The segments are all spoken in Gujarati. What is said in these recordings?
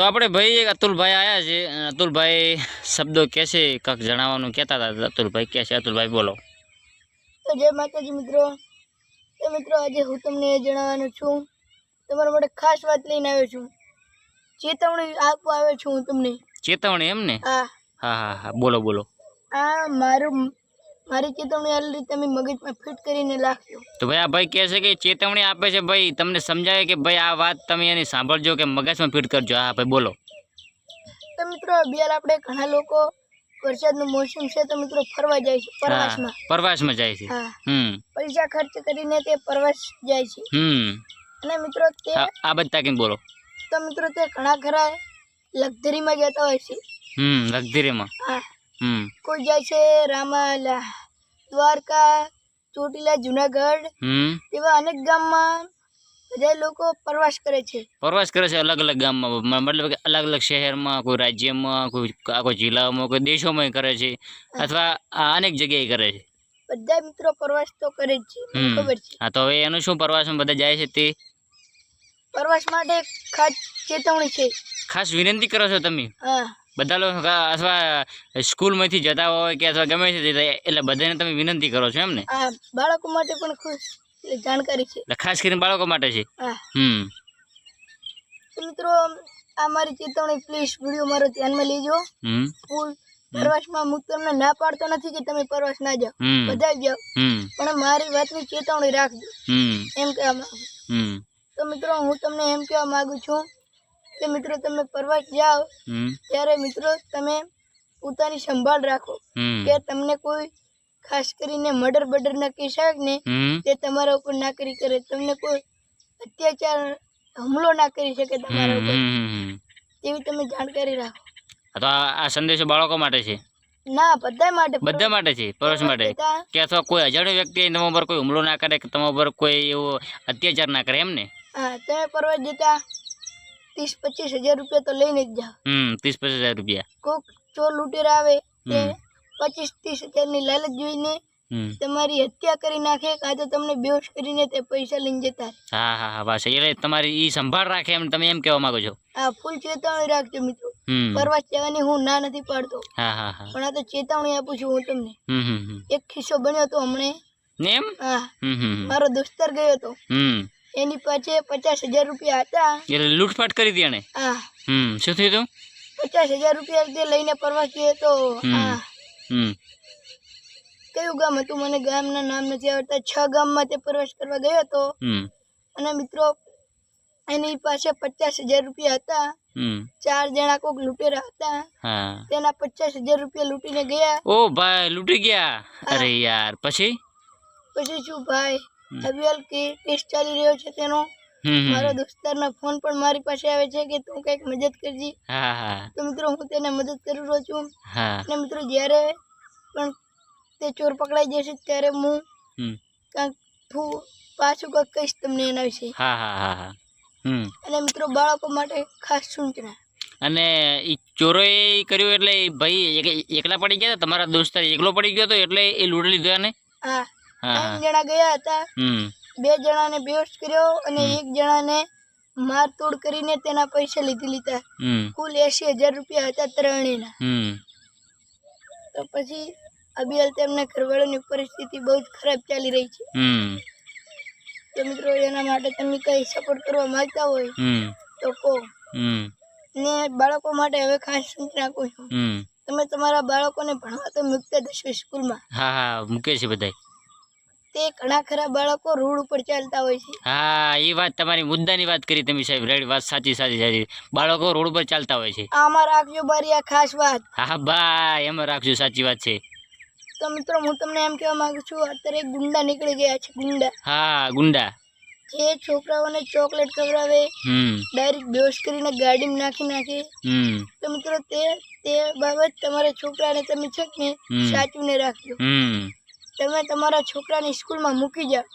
તો આપણે ભાઈ એક અતુલભાઈ આવ્યા છે અતુલભાઈ શબ્દો કે છે કંઈક જણાવવાનું કહેતા હતા અતુલભાઈ કે છે અતુલભાઈ બોલો. તો જય માતાજી મિત્રો. તો મિત્રો આજે હું તમને એ જણાવવાનું છું. તમારા માટે ખાસ વાત લઈને આવ્યો છું. ચેતવણી આપવા આવ્યો છું હું તમને. ચેતવણી એમ ને? હા હા હા બોલો બોલો. આ મારું મારી ચેતવણી આ રીતે તમે મગજમાં ફિટ કરીને રાખજો તો ભાઈ આ ભાઈ કહે છે કે ચેતવણી આપે છે ભાઈ. તમને સમજાવે કે ભાઈ આ વાત તમે એની સાંભળજો કે મગજમાં ફિટ કરજો. હા ભાઈ બોલો. તો મિત્રો અભિયાલ આપણે ઘણા લોકો વરસાદનું મોસમ છે તો મિત્રો ફરવા જાય છે પ્રવાસમાં. પ્રવાસમાં જાય છે. હમ. પૈસા ખર્ચ કરીને તે પ્રવાસ જાય છે. હમ. અને મિત્રો તે આ બધા કંઈક બોલો. તો મિત્રો તે ઘણા ખરા લક્ઝરીમાં જતા હોય છે. હમ લગધીરીમાં હા. કોઈ જાય છે રામાલા દ્વારકા ચોટીલા જુનાગઢ એવા અનેક ગામમાં બધા લોકો પ્રવાસ કરે છે. પ્રવાસ કરે છે અલગ અલગ ગામમાં. મતલબ કે અલગ અલગ શહેરમાં કોઈ રાજ્યમાં કોઈ કોઈ જિલ્લામાં કોઈ દેશોમાં કરે છે અથવા અનેક જગ્યાએ કરે છે. બધા મિત્રો પ્રવાસ તો કરે જ છે ખબર છે. હા તો હવે એનું શું પ્રવાસમાં બધા જાય છે તે? પ્રવાસ માટે ખાસ ચેતવણી છે. ખાસ વિનંતી કરો છો તમે? હા. બધા લોકો અથવા સ્કૂલમાંથી જતા હોય કે અથવા ગમે તે એટલે બધાને તમે વિનંતી કરો છો એમ ને? બાળકો માટે પણ ખુશ જાણકારી છે. ખાસ કરીને બાળકો માટે છે? હમ. મિત્રો આ મારી ચેતવણી પ્લીઝ વીડિયો મારો ધ્યાનમાં લેજો. ફૂલ પ્રવાસમાં હું તમને ના પાડતો નથી કે તમે પ્રવાસ ના જાઓ. બધા જાઓ. પણ મારી વાતની ચેતવણી રાખજો. એમ કહેવા માંગુ હમ. તો મિત્રો હું તમને એમ કહેવા માંગુ છું કે મિત્રો તમે ફરવા જાઓ ત્યારે મિત્રો તમે પોતાની સંભાળ રાખો. કે તમને કોઈ ખાસ કરીને મર્ડર બર્ડર ના કેસ આવે ને તે તમારા ઉપર ના કરી. કરે તમને કોઈ અત્યાચાર હુમલો ના કરી શકે તમારા ઉપર. તેવી તમે જાણકારી રાખો. તો આ સંદેશો બાળકો માટે છે. ના બધા માટે બધા માટે છે પરોશ માટે. કે અથવા કોઈ અજાણ્યો વ્યક્તિ તમારા ઉપર કોઈ હુમલો ના કરે કે તમારા ઉપર કોઈ એવો અત્યાચાર ના કરે એમ ને? હા તમે પરવા જતા ત્રીસ પચીસ હજાર રૂપિયા તો લઈને જ જાવ હમ ત્રીસ પચીસ હજાર રૂપિયા. કોક ચોર લૂંટેરા આવે તે પચીસ ત્રીસ હજારની લાલચ જોઈને તમારી હત્યા કરી નાખે કાં તો તમને બેહોશ કરીને તે પૈસા લઈને જતા હા હા હા બસ એટલે તમારી ઈ સંભાળ રાખે એમ તમે એમ કહેવા માંગો છો? આ ફૂલ ચેતવણી રાખજો મિત્રો. પરવાસ જવાની હું ના નથી પાડતો. હા હા હા. પણ આ તો ચેતવણી આપું છું હું તમને. એક કિસ્સો બન્યો હતો હમણે એમ? હા. મારો દોસ્તર ગયો હતો હમ. એની પાસે પચાસ હજાર રૂપિયા હતા. એટલે લૂંટફાટ કરી હતી એને હા. હમ શું થયું હતું? પચાસ હજાર રૂપિયા તે લઈને પ્રવાસ ગયો હતો. હમ. કયું ગામ હતું? મને ગામના નામ નથી આવડતા. છ ગામમાં તે પ્રવાસ કરવા ગયો હતો. અને મિત્રો એની પાસે પચાસ હજાર રૂપિયા હતા. ચાર જણા કોક લૂંટેરા હતા. તેના પચાસ હજાર રૂપિયા લૂંટીને ગયા. ઓ ભાઈ લૂંટી ગયા? અરે યાર પછી? પછી શું ભાઈ. અભિયાલ કેસ ચાલી રહ્યો છે તેનો. મારા દોસ્તાર ના ફોન પણ મારી પાસે આવે છે કે તું કંઈક મદદ કરજી. તો મિત્રો હું તેને મદદ કરી રહ્યો છું. અને મિત્રો જ્યારે પણ તે ચોર પકડાઈ જશે ત્યારે હું થું પાછું કંઈક કહીશ તમને એના વિશે. અને મિત્રો બાળકો માટે ખાસ સૂચના અને એ ચોરોએ કર્યું એટલે ભાઈ એકલા પડી ગયા તમારા દોસ્તાર એકલો પડી ગયો હતો એટલે એ લૂંટી લીધો હા હા. ત્રણ જણા ગયા હતા. બે જણાને બેહોશ કર્યો અને. એક જણાને મારતોડ કરીને તેના પૈસા લીધી લીધા. કુલ એસી હજાર રૂપિયા હતા ત્રણેયના. તો પછી અભિયાલ તેમના ઘરવાળાની પરિસ્થિતિ બહુ જ ખરાબ ચાલી રહી છે. તો મિત્રો એના માટે તમે કઈ સપોર્ટ કરવા માંગતા હોય તો કહો. હમ. ને બાળકો માટે હવે ખાસ સૂચના આપું છું. તમે તમારા બાળકોને ભણવા તો મૂકતા દશો સ્કૂલમાં. હા હા મૂકે છે બધાય. તે ઘણા ખરા બાળકો રોડ ઉપર ચાલતા હોય છે. હા એ વાત તમારી મુદ્દાની વાત કરી તમે સાહેબ. રેડ વાત સાચી સાચી સાચી. બાળકો રોડ ઉપર ચાલતા હોય છે. આમાં રાખજો બારી આ ખાસ વાત. હા ભાઈ એમાં રાખજો સાચી વાત છે. તો મિત્રો હું તમને એમ કહેવા માંગુ છું અત્યારે ગુંડા નીકળી ગયા છે ગુંડા. હા ગુંડા. જે છોકરાઓને ચોકલેટ ખવડાવે હમ. ડાયરેક્ટ બેહોશ કરીને ગાડીમાં નાખી નાખે. હમ. તો મિત્રો તે તે બાબત તમારા છોકરાને તમે છે ને. સાચવીને રાખજો. તમે તમારા છોકરાને સ્કૂલમાં મૂકી જાઓ.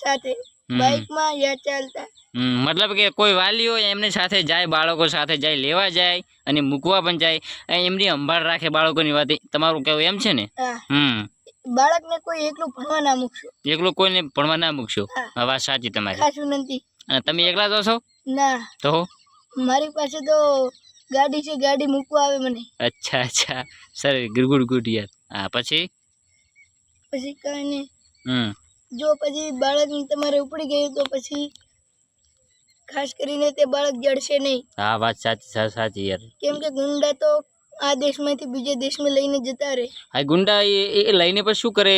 સાથે. બાઇકમાં યા ચાલતા. મતલબ કે કોઈ વાલીઓ એમની સાથે જાય બાળકો સાથે જાય લેવા જાય અને મૂકવા પણ જાય એમની સંભાળ રાખે બાળકોની વાત. તમારું કહેવું એમ છે ને? હમ. બાળકને કોઈ એકલું ભણવા ના મૂકશો. એકલું કોઈને ભણવા ના મૂકશો? આ વાત સાચી તમારી. ખાસ વિનંતી. અને તમે એકલા જ છો ના. તો? મારી પાસે તો ગાડી છે ગાડી મૂકવા આવે મને. અચ્છા અચ્છા. સર ગુડ ગુડ યાર. હા પછી? પછી કઈ નહીં જો પછી બાળક તમારે ઉપડી ગયું તો પછી ખાસ કરીને તે બાળક જડશે નહીં. હા વાત સાચી સાચી યાર. કેમ કે ગુંડા તો આ દેશમાંથી બીજે દેશમાં લઈને જતા રહે આ ગુંડા એ લઈને પણ શું કરે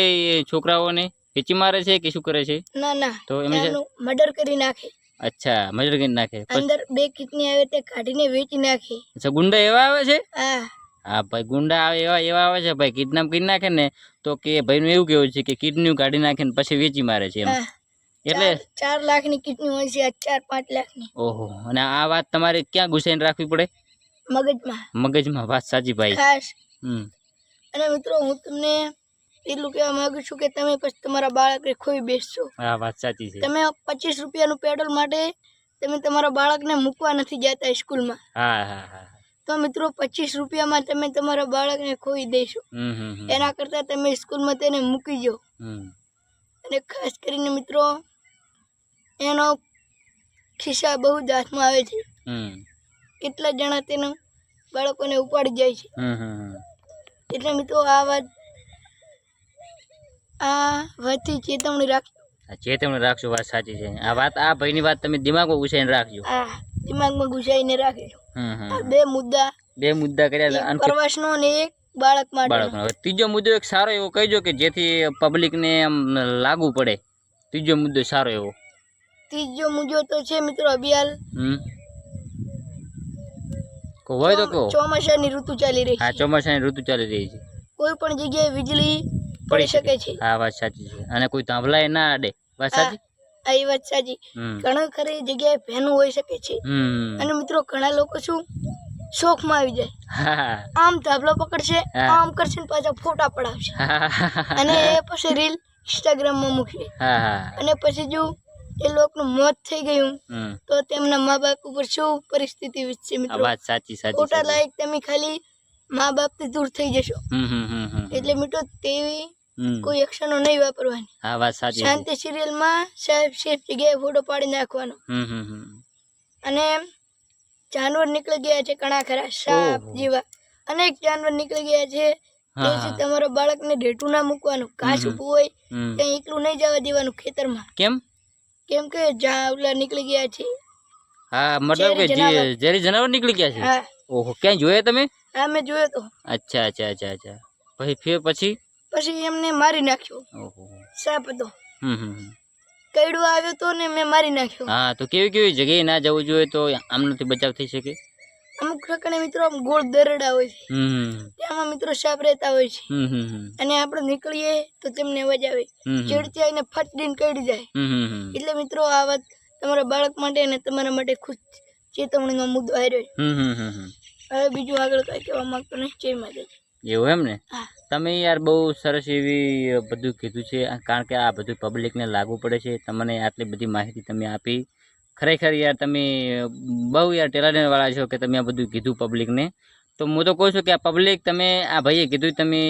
છોકરાઓને? વેચી મારે છે કે શું કરે છે? ના ના. તો એમને મર્ડર કરી નાખે. અચ્છા મર્ડર કરી નાખે. અંદર બે કિડની આવે તે કાઢીને વેચી નાખે. અચ્છા ગુંડા એવા આવે છે? હા. હા ભાઈ ગુંડા આવે એવા એવા આવે છે ભાઈ કિડનેપ કરી નાખે ને તો કે ભાઈનું એવું કેવું છે કે કિડની કાઢી નાખે ને પછી વેચી મારે છે એમ. એટલે ચાર- લાખ લાખની કિડની હોય છે ચાર પાંચ લાખની. ઓહો અને આ વાત તમારે ક્યાં ઘૂસાઈને રાખવી પડે? મગજમાં. મગજમાં વાત સાચી ભાઈ. ખાસ. હમ. અને મિત્રો હું તમને એટલું કહેવા માંગુ છું કે તમે પછી તમારા બાળકને ખોઈ બેસશો. હા વાત સાચી છે. તમે પચીસ રૂપિયાનું પેટ્રોલ માટે તમે તમારા બાળકને મૂકવા નથી જતા સ્કૂલમાં. હા હા હા. તો મિત્રો પચીસ રૂપિયામાં તમે તમારા બાળકને ખોઈ દેશો. એના કરતાં તમે સ્કૂલમાં તેને મૂકી જાઓ. અને ખાસ કરીને મિત્રો એનો ખિસ્સા બહુ જ હાથમાં આવે છે. કેટલા જણા તેનો બાળકોને ઉપાડી જાય છે. એટલે મિત્રો આ વાત આ વાતથી ચેતવણી રાખજો. ચેતવણી રાખજો વાત સાચી છે. આ વાત આ ભાઈની વાત તમે દિમાગમાં ઉછાઈને રાખજો. દિમાગમાં આ હમ. બે મુદ્દા બે મુદ્દા કર્યા અને પ્રવાસનો અને એક બાળક માટે. બાળકનો. ત્રીજો મુદ્દો એક સારો એવો કહેજો કે જેથી પબ્લિકને આમ લાગુ પડે. ત્રીજો મુદ્દો સારો એવો. ત્રીજો મુદ્દો તો છે મિત્રો અભિયાલ હોય તો કહો. ચોમાસાની ઋતુ ચાલી રહી હા ચોમાસાની ઋતુ ચાલી રહી છે. કોઈ પણ જગ્યાએ વીજળી પડી પડી શકે. છે. હા વાત સાચી છે. અને કોઈ તાંભલાય ના અડે વાત સાચી? આ એ વાત સાચી. ઘણા ખરી જગ્યાએ ભેનું હોઈ શકે છે. અને મિત્રો ઘણા લોકો શું શોખમાં આવી જાય. આમ ધાબલો પકડશે આમ કરશે ને પાછા ફોટા પડાવશે. અને એ પછી રીલ ઇન્સ્ટાગ્રામમાં મૂકશે. હા હા. અને પછી જો એ લોકોનું મોત થઈ ગયું તો તેમના મા બાપ ઉપર શું પરિસ્થિતિ વિશે મિત્રો? વાત સાચી સાચી ફોટા. લાયક તમે ખાલી મા બાપથી દૂર થઈ જશો. એટલે મિત્રો તેવી. કોઈ એક્શનો નહીં વાપરવાની. હા વાત સાચી. શાંતિ સિરિયલમાં સાહેબ સેફ જગ્યાએ ફોટો પાડી નાખવાનો. અને જાનવર નીકળી ગયા છે ઘણા ખરા સાપ જેવા. અનેક જાનવર નીકળી ગયા છે. તેથી બાળકને ઢેટું ના મૂકવાનું. ઘાસ ઉભું હોય ત્યાં એકલું નહીં જવા દેવાનું ખેતરમાં. કેમ? કેમ કે જાવલા નીકળી ગયા છે. હા મતલબ કે ઝેરી જનાવર નીકળી ગયા છે? ઓહો ક્યાંય જોયા તમે? હા મેં જોયો તો. અચ્છા અચ્છા અચ્છા અચ્છા. પછી ફેર પછી? પછી એમને મારી નાખ્યો. સાપ હતો. કઈડો આવ્યો તો ને મેં મારી નાખ્યો. હા તો કેવી કેવી જગ્યાએ ના જવું જોઈએ તો આમનાથી બચાવ થઈ શકે? અમુક પ્રકારના મિત્રો આમ ગોળ દરડા હોય છે. ત્યાંમાં મિત્રો સાપ રહેતા હોય છે. અને આપણે નીકળીએ તો તેમને અવાજ આવે. ચીડતી આવીને ફટડીને કઈડી જાય. એટલે મિત્રો આ વાત તમારા બાળક માટે અને તમારા માટે ખુશ ચેતવણીનો મુદ્દો આવ્યો. હવે બીજું આગળ કઈ કહેવા માંગતો નહીં. જય માતાજી. એવું એમ ને? તમે યાર બહુ સરસ એવી બધું કીધું છે કારણ કે આ બધું પબ્લિકને લાગુ પડે છે તમને આટલી બધી માહિતી તમે આપી. ખરેખર યાર તમે બહુ યાર ટેલેન્ટ છો કે તમે આ બધું કીધું પબ્લિકને તો હું તો કહું છું કે આ પબ્લિક તમે આ ભાઈએ કીધું તમે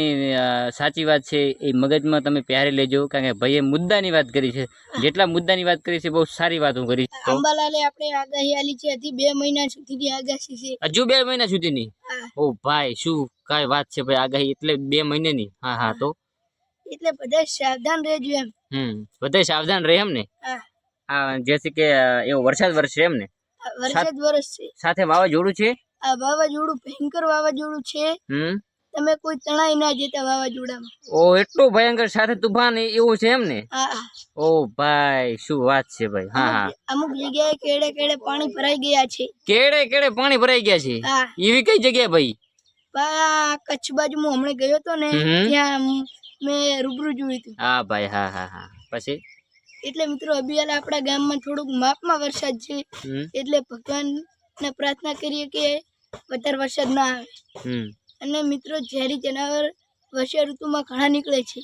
સાચી વાત છે એ મગજમાં તમે પહેરી લેજો કારણ કે ભાઈએ મુદ્દાની વાત કરી છે. જેટલા મુદ્દાની વાત કરી છે બહુ સારી વાત કરી અંબાલાલે આપણે આગાહી આલી છે હજી બે મહિના સુધીની આગાહી છે. હજુ બે મહિના સુધીની? ઓ ભાઈ શું કઈ વાત છે ભાઈ આગાહી એટલે બે મહિનાની? હા હા તો? એટલે બધા સાવધાન રહેજો એમ. હમ બધા સાવધાન રહે એમ ને? હા. જેથી કે એવો વરસાદ વરસે એમ ને? વરસાદ વરસ છે સાથે વાવાઝોડું છે? આ વાવાઝોડું ભયંકર વાવાઝોડું છે. તમે કોઈ તણાઈ ના જતા વાવાઝોડામાં. ઓ એટલું ભયંકર સાથે તુફાન એવું છે એમ ને. ઓ ભાઈ શું વાત છે ભાઈ? હા હા. અમુક જગ્યાએ કેડે કેડે પાણી ભરાઈ ગયા છે. કેડે કેડે પાણી ભરાઈ ગયા છે? એવી કઈ જગ્યા ભાઈ? કચ્છ બાજુ હું હમણાં ગયો હતો ને ત્યાં મેં રૂબરૂ જોયું હતું. હા ભાઈ હા હા હા. પછી? એટલે મિત્રો અભિયાલ આપણા ગામમાં થોડુંક માપમાં વરસાદ છે. એટલે ભગવાન ને પ્રાર્થના કરીએ કે વધારે વરસાદ ના આવે. અને મિત્રો ઝેરી જનાવર વર્ષા ઋતુમાં ઘણા નીકળે છે.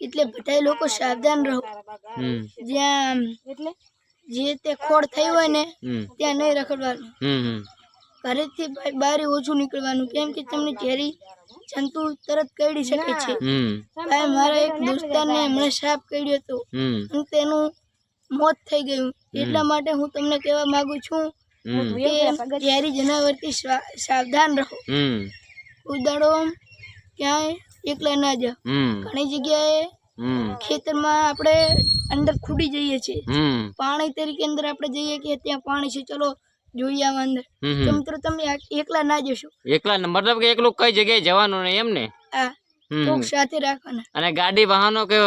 એટલે બધા લોકો સાવધાન રહો. જ્યાં એટલે જે તે ખોડ થઈ હોય ને ત્યાં નહીં રખડવાનું. ઘરેથી બહાર ઓછું નીકળવાનું. કેમ કે તમને ઝેરી જંતુ તરત કરડી શકે છે. ભાઈ મારા એક દોસ્તારને હમણાં સાપ કરડ્યો હતો. હું અને તેનું મોત થઈ ગયું. એટલા માટે હું તમને કહેવા માંગુ છું ઝેરી જનાવરથી સાવધાન રહો. ઉદાડો ક્યાંય એકલા ના જાઓ. ઘણી જગ્યાએ ખેતરમાં આપણે અંદર ખૂડી જઈએ છીએ. પાણી તરીકે અંદર આપણે જઈએ કે ત્યાં પાણી છે ચલો જોઈએ આવા અંદર તો મિત્રો તમે એકલા ના જશો. એકલા મતલબ કે એકલું કઈ જગ્યાએ જવાનું નહીં એમ ને? આ કોક સાથે રાખવાના. અને ગાડી વાહનો કે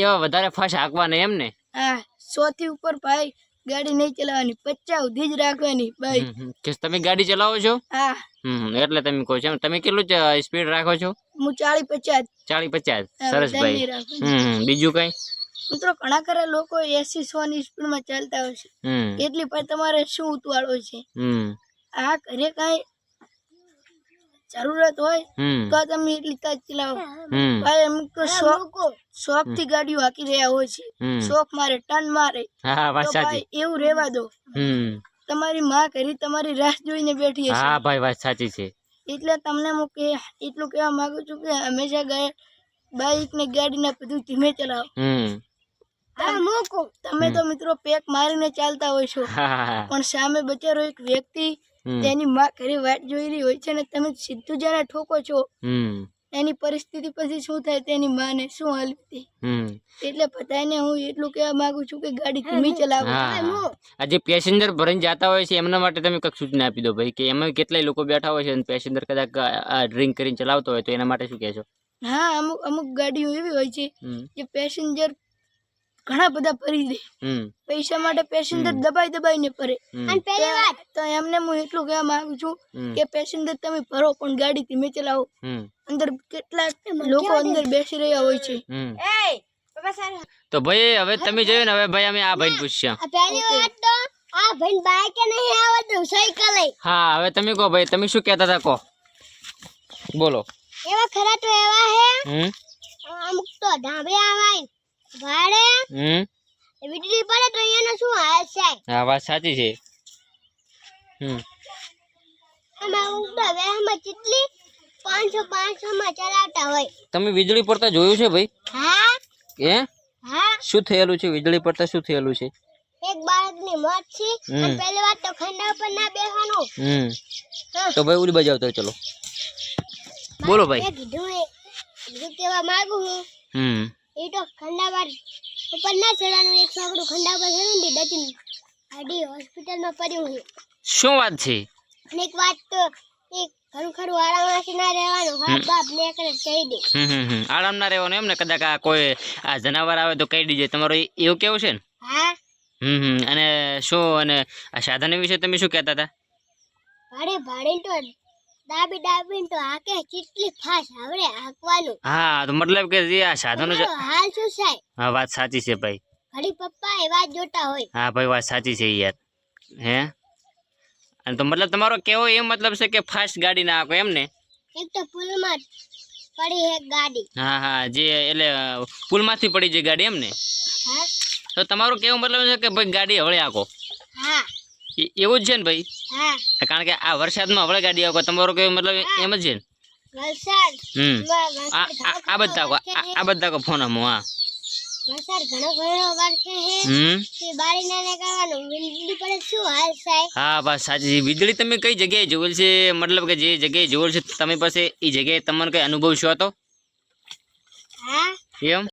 એવા વધારે ફાસ્ટ હાંકવાના એમ ને? હા સો થી ઉપર ભાઈ ગાડી નહીં ચલાવવાની પચાસ સુધી જ રાખવાની ભાઈ. કે તમે ગાડી ચલાવો છો? હા. એટલે તમે કહો છો તમે કેટલું સ્પીડ રાખો છો? હું ચાળી પચાસ. ચાલી પચાસ. સરસ ભાઈ. બીજું કઈ? મિત્રો ઘણા ખરા લોકો એસી સો ની સ્પીડમાં ચાલતા હોય છે. એટલી પર તમારે શું ઉતવાળો છે? આ ઘરે કાંઈ જરૂરત હોય તો તમે એટલી તાજ ચલાવો. ભાઈ અમુક તો શોખ શોખથી ગાડીઓ હાકી રહ્યા હોય છે. શોખ મારે ટન મારે. એવું રેવા દો. તમારી માં કરી તમારી રાહ જોઈને બેઠી હશે. હા ભાઈ વાત સાચી છે. એટલે તમને હું કે એટલું કહેવા માંગુ છું કે હંમેશા ગાય બાઈક ને ગાડી ને બધું ધીમે ચલાવો. તમે તો મિત્રો પેક મારીને ચાલતા હોય છો. પણ સામે બચારો એક વ્યક્તિ તેની માં ઘરે વાટ જોઈ રહી હોય છે અને તમે સીધું જેને ઠોકો છો. એની પરિસ્થિતિ પછી શું થાય તેની માને શું હાલતી હમ. એટલે પતાઈને હું એટલું કહેવા માંગુ છું કે ગાડી ધીમી ચલાવો. આજે આ જે પેસેન્જર ભરીને જતા હોય છે એમના માટે તમે કંઈક સૂચના આપી દો ભાઈ કે એમાં કેટલાય લોકો બેઠા હોય છે અને પેસેન્જર કદાચ ડ્રિંક કરીને ચલાવતો હોય તો એના માટે શું કહેશો? હા અમુક અમુક ગાડીઓ એવી હોય છે કે જે પેસેન્જર ઘણા બધા ફરી દે. પૈસા માટે પેસેન્જર. દબાઈ દબાઈને હમ. તો- તો એમને હું એટલું કહેવા માંગુ છું કે પેસેન્જર તમે ભરો પણ ગાડી ધીમે ચલાવો અંદર કેટલા લોકો અંદર બેસી રહ્યા હોય છે. તો ભાઈ હવે તમે જોયું ને હવે ભાઈ અમે આ ભાઈ પૂછ્યા. પહેલી વાત તો આ ભાઈ બાઈક નહીં આવડતું સાયકલ. હા હવે તમે કહો ભાઈ તમે શું કહેતા હતા કહો. બોલો. એવા ખરા તો એવા હે. હમ. અમુક તો ધાબે આવાય. ભાડે? હમ? વીજળી પડે તો એનો શું હાલ છે? હા વાત સાચી છે. હમ. અમે તો અમે કેટલી પાંચસો પાંચસો માં ચલાવતા હોય. તમે વીજળી પડતા જોયું છે ભાઈ? હા? કે હા? શું થયેલું છે? વીજળી પડતા શું થયેલું છે? એક બાળકની મોત છે. અને પહેલી વાત તો ખંડા પર ના બેસવાનું હમ. તો ભાઈ ઉડી બજાવતો ચલો. બોલો ભાઈ. કીધું એ. કીધું કેવા માંગુ હું હમ. એ તો ખંડા પર ઉપર ના ચડવાનું એક છોકરું ખંડાબાદ પર ને ડચીને આડી હોસ્પિટલમાં પડ્યું છે. શું વાત છે? અને એક વાત તો એક ઘણું ખરું આરામથી ના રહેવાનું. હા બાપ ને કરે કહી દે. આરામ ના રહેવાનું એમ ને? કદાચ આ કોઈ આ જનાવર આવે તો કહી દેજે. તમારું એવું કેવું છે ને? હા. હમ. અને શું અને આ સાધન વિશે તમે શું કહેતા હતા? ભાડે ભાડે તો દાબી દાબી તો હાકે કેટલી ફાસ આવડે હાંકવાનું. હા તો મતલબ કે જે આ સાધનો હાલ શું છે? હા વાત સાચી છે ભાઈ. ઘડી પપ્પા એ વાત જોતા હોય. હા ભાઈ વાત સાચી છે યાર. હે? અને તો મતલબ તમારો કેવો એ મતલબ છે કે ફાસ્ટ ગાડી ના આપો એમ ને? એક તો પુલમાં પડી એક ગાડી. હા હા જે એટલે પુલમાંથી પડી જે ગાડી એમ ને? હા. તો તમારો કેવો મતલબ છે કે ભાઈ ગાડી હળે આકો હા. એવું જ છે ને ભાઈ? કારણ કે આ વરસાદમાં હવળે ગાડી આકો તમારો કેવું મતલબ એમ જ છે ને? હમ. આ બધા કો- આ બધા કો ફોન આમો હા. હા બસ સાચી વીજળી તમે કઈ જગ્યાએ જોયેલ છે? મતલબ કે જે જગ્યાએ જોયેલ છે તમે પાસે એ જગ્યાએ તમને કઈ અનુભવ છો તો હા. એમ?